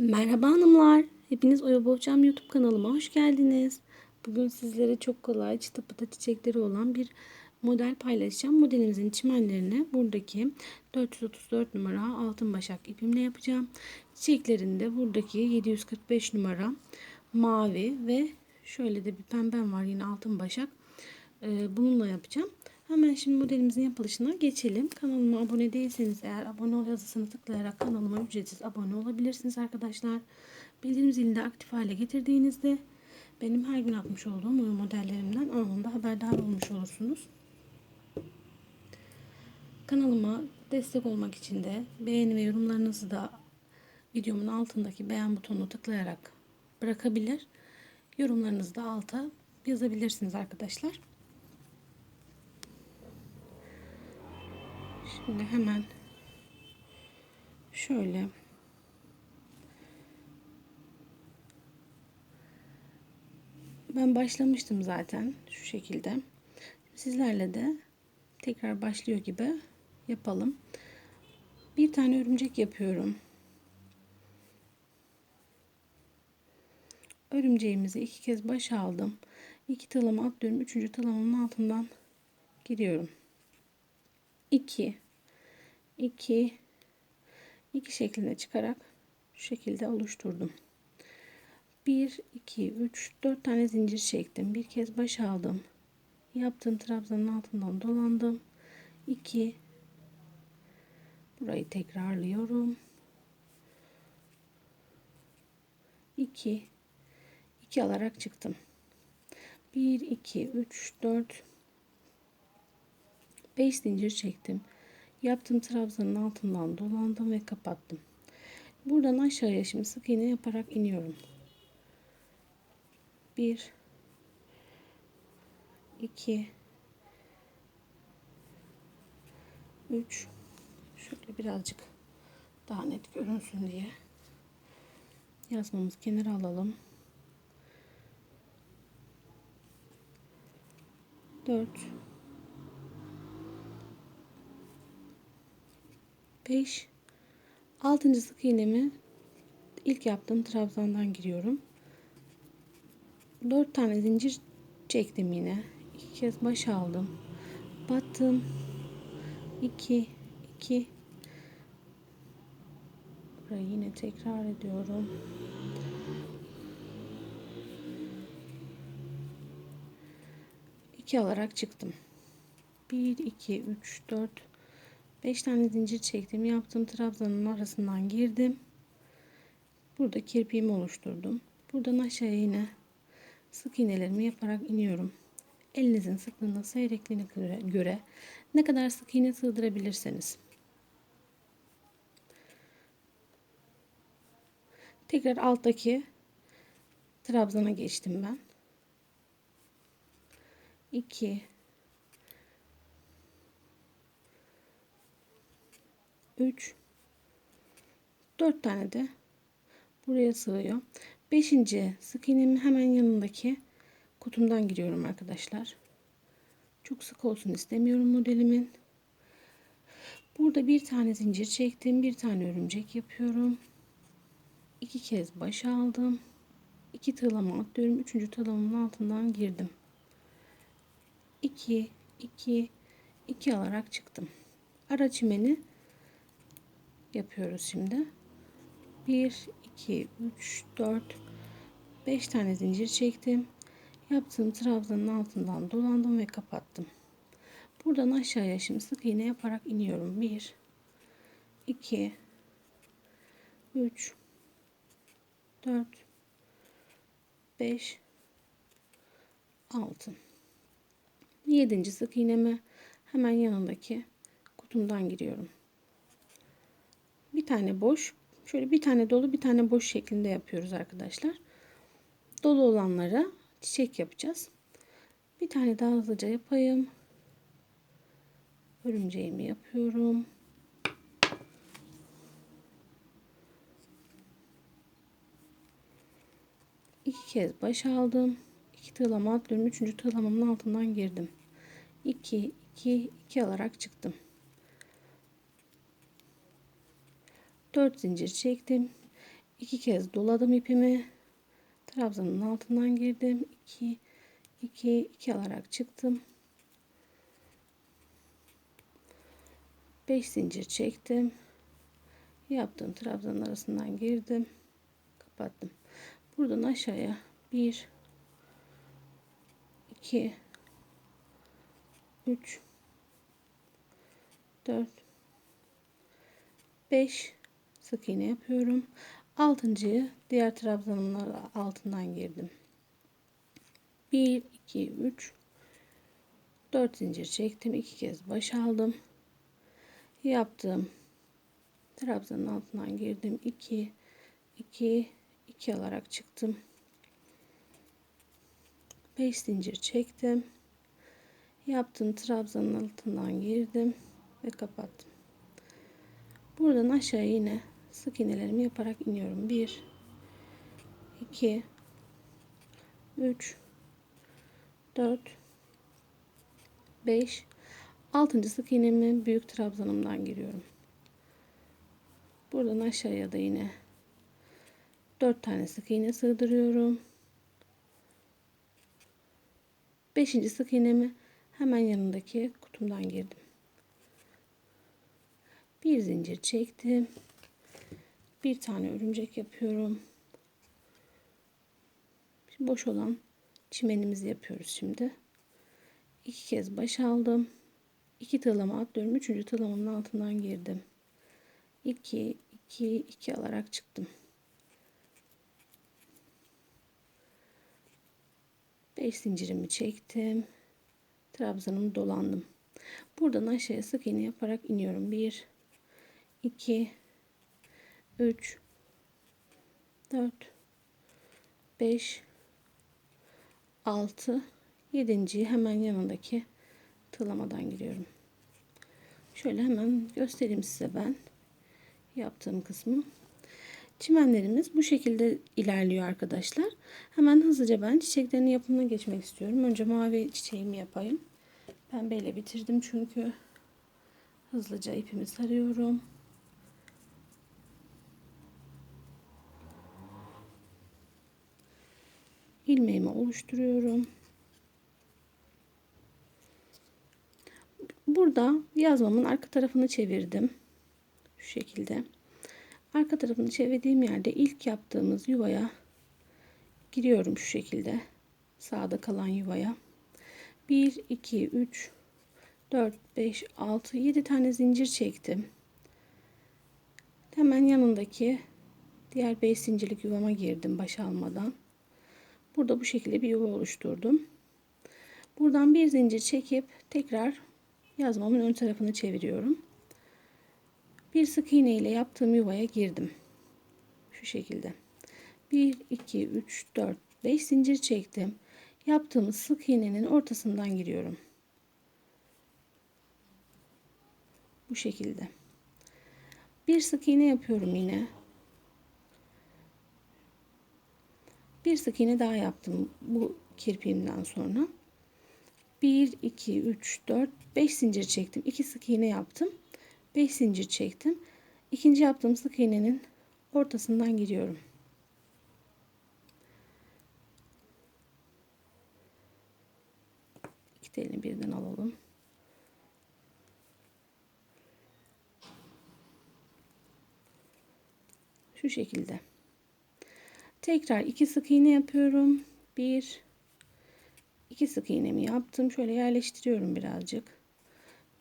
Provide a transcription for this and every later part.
Merhaba hanımlar. Hepiniz Oya Bohçam YouTube kanalıma hoş geldiniz. Bugün sizlere çok kolay çıta pıta çiçekleri olan bir model paylaşacağım. Modelimizin çimenlerini buradaki 434 numara altın başak ipimle yapacağım. Çiçeklerini de buradaki 745 numara mavi ve şöyle de bir pembem var yine altın başak. Ee, bununla yapacağım. Hemen şimdi modelimizin yapılışına geçelim. Kanalıma abone değilseniz eğer abone ol yazısını tıklayarak kanalıma ücretsiz abone olabilirsiniz arkadaşlar. Bildirim zilini de aktif hale getirdiğinizde benim her gün atmış olduğum oyun modellerimden anında haberdar olmuş olursunuz. Kanalıma destek olmak için de beğeni ve yorumlarınızı da videomun altındaki beğen butonuna tıklayarak bırakabilir. Yorumlarınızı da alta yazabilirsiniz arkadaşlar. Şimdi hemen şöyle ben başlamıştım zaten şu şekilde. Sizlerle de tekrar başlıyor gibi yapalım. Bir tane örümcek yapıyorum. Örümceğimizi iki kez başa aldım. İki tılama atlıyorum. Üçüncü tılamamın altından giriyorum. 2 2 2 şeklinde çıkarak şu şekilde oluşturdum. 1 2 3 4 tane zincir çektim. Bir kez baş aldım. Yaptığım trabzanın altından dolandım. 2 Burayı tekrarlıyorum. 2 2 alarak çıktım. 1 2 3 4 5 zincir çektim. Yaptığım trabzanın altından dolandım ve kapattım. Buradan aşağıya şimdi sık iğne yaparak iniyorum. 1 2 3 şöyle birazcık daha net görünsün diye yazmamız kenara alalım. 4 5 6. sık iğnemi ilk yaptığım trabzandan giriyorum. 4 tane zincir çektim yine. 2 kez baş aldım. Battım. 2 2 Burayı yine tekrar ediyorum. İki alarak çıktım. 1 2 3 4 5 tane zincir çektim. Yaptığım trabzanın arasından girdim. Burada kirpiğimi oluşturdum. Buradan aşağıya yine sık iğnelerimi yaparak iniyorum. Elinizin sıklığına, seyrekliğine göre ne kadar sık iğne sığdırabilirseniz. Tekrar alttaki trabzana geçtim ben. 2 3 4 tane de buraya sığıyor. 5. sık iğnemin hemen yanındaki kutumdan giriyorum arkadaşlar. Çok sık olsun istemiyorum modelimin. Burada bir tane zincir çektim. Bir tane örümcek yapıyorum. iki kez baş aldım. iki tığlama atlıyorum. Üçüncü tığlamamın altından girdim. 2 2 2 alarak çıktım. Ara çimeni yapıyoruz şimdi. 1 2 3 4 5 tane zincir çektim. Yaptığım trabzanın altından dolandım ve kapattım. Buradan aşağıya şimdi sık iğne yaparak iniyorum. 1 2 3 4 5 6 7. sık iğneme hemen yanındaki kutumdan giriyorum bir tane boş şöyle bir tane dolu bir tane boş şeklinde yapıyoruz arkadaşlar. Dolu olanlara çiçek yapacağız. Bir tane daha hızlıca yapayım. Örümceğimi yapıyorum. İki kez baş aldım. İki tığlama atlıyorum. Üçüncü tığlamamın altından girdim. 2 2 2 alarak çıktım 4 zincir çektim. iki kez doladım ipimi. Trabzanın altından girdim. 2 2 2 alarak çıktım. 5 zincir çektim. Yaptığım trabzanın arasından girdim. Kapattım. Buradan aşağıya 1 2 3 4 5 sık iğne yapıyorum. Altıncıyı diğer trabzanımın altından girdim. 1 2 3 4 zincir çektim. 2 kez baş aldım. Yaptım. Trabzanın altından girdim. 2 2 2 alarak çıktım. 5 zincir çektim. Yaptım trabzanın altından girdim ve kapattım. Buradan aşağı yine sık iğnelerimi yaparak iniyorum. 1 2 3 4 5 6. sık iğnemi büyük trabzanımdan giriyorum. Buradan aşağıya da yine 4 tane sık iğne sığdırıyorum. 5. sık iğnemi hemen yanındaki kutumdan girdim. Bir zincir çektim. Bir tane örümcek yapıyorum. Şimdi boş olan çimenimizi yapıyoruz şimdi. İki kez baş aldım. İki tığlama atlıyorum. Üçüncü tığlamamın altından girdim. 2 2 2 alarak çıktım. 5 zincirimi çektim. Trabzanımı dolandım. Buradan aşağıya sık iğne yaparak iniyorum. 1 2 3 4 5 6 7. hemen yanındaki tığlamadan giriyorum. Şöyle hemen göstereyim size ben yaptığım kısmı. Çimenlerimiz bu şekilde ilerliyor arkadaşlar. Hemen hızlıca ben çiçeklerin yapımına geçmek istiyorum. Önce mavi çiçeğimi yapayım. Pembeyle bitirdim çünkü. Hızlıca ipimi sarıyorum. İlmeğimi oluşturuyorum. Burada yazmamın arka tarafını çevirdim. Şu şekilde. Arka tarafını çevirdiğim yerde ilk yaptığımız yuvaya giriyorum şu şekilde. Sağda kalan yuvaya. 1, 2, 3, 4, 5, 6, 7 tane zincir çektim. Hemen yanındaki diğer 5 zincirlik yuvama girdim baş almadan. Burada bu şekilde bir yuva oluşturdum. Buradan bir zincir çekip tekrar yazmamın ön tarafını çeviriyorum. Bir sık iğne ile yaptığım yuvaya girdim. Şu şekilde. 1 2 3 4 5 zincir çektim. Yaptığımız sık iğnenin ortasından giriyorum. Bu şekilde. Bir sık iğne yapıyorum yine. Bir sık iğne daha yaptım bu kirpiğimden sonra. 1 2 3 4 5 zincir çektim. 2 sık iğne yaptım. 5 zincir çektim. İkinci yaptığım sık iğnenin ortasından giriyorum. İki telini birden alalım. Şu şekilde. Tekrar iki sık iğne yapıyorum. Bir, iki sık iğnemi yaptım. Şöyle yerleştiriyorum birazcık.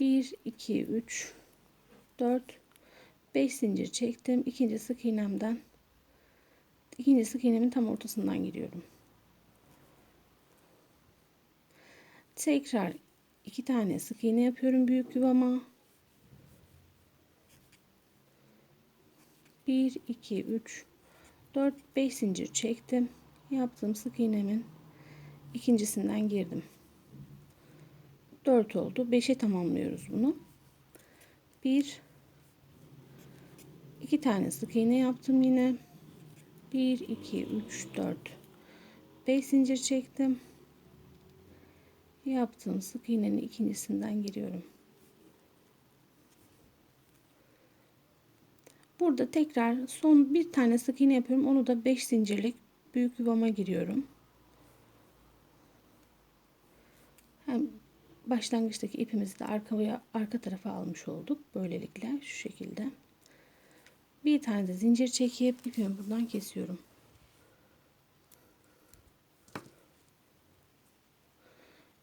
Bir, iki, üç, dört, beş zincir çektim. İkinci sık iğnemden ikinci sık iğnemin tam ortasından giriyorum. Tekrar iki tane sık iğne yapıyorum büyük yuvama. 1 2 3 4 5 zincir çektim. Yaptığım sık iğnemin ikincisinden girdim. 4 oldu. 5'e tamamlıyoruz bunu. 1 2 tane sık iğne yaptım yine. 1 2 3 4 5 zincir çektim. Yaptığım sık iğnenin ikincisinden giriyorum. Burada tekrar son bir tane sık iğne yapıyorum. Onu da 5 zincirlik büyük yuvama giriyorum. Hem başlangıçtaki ipimizi de arkaya arka tarafa almış olduk. Böylelikle şu şekilde. Bir tane de zincir çekip ipimi buradan kesiyorum.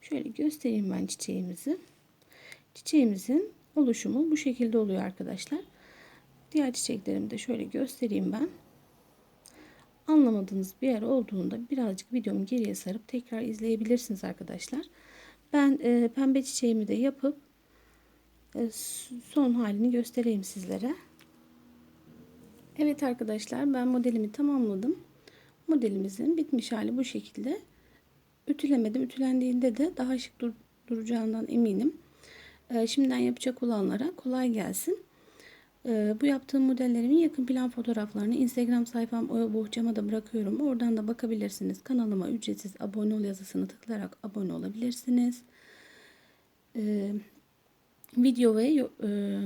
Şöyle göstereyim ben çiçeğimizi. Çiçeğimizin oluşumu bu şekilde oluyor arkadaşlar. Diğer çiçeklerimi de şöyle göstereyim ben. Anlamadığınız bir yer olduğunda birazcık videomu geriye sarıp tekrar izleyebilirsiniz arkadaşlar. Ben e, pembe çiçeğimi de yapıp e, son halini göstereyim sizlere. Evet arkadaşlar ben modelimi tamamladım. Modelimizin bitmiş hali bu şekilde. Ütülemedim. Ütülendiğinde de daha şık dur duracağından eminim. E, şimdiden yapacak olanlara kolay gelsin. E, bu yaptığım modellerimin yakın plan fotoğraflarını Instagram sayfam Oya Bohçam'a da bırakıyorum. Oradan da bakabilirsiniz. Kanalıma ücretsiz abone ol yazısını tıklayarak abone olabilirsiniz. E, video ve e,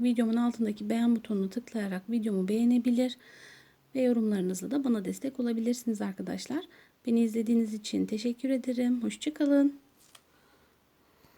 videomun altındaki beğen butonuna tıklayarak videomu beğenebilir ve yorumlarınızla da bana destek olabilirsiniz arkadaşlar. Beni izlediğiniz için teşekkür ederim. Hoşçakalın.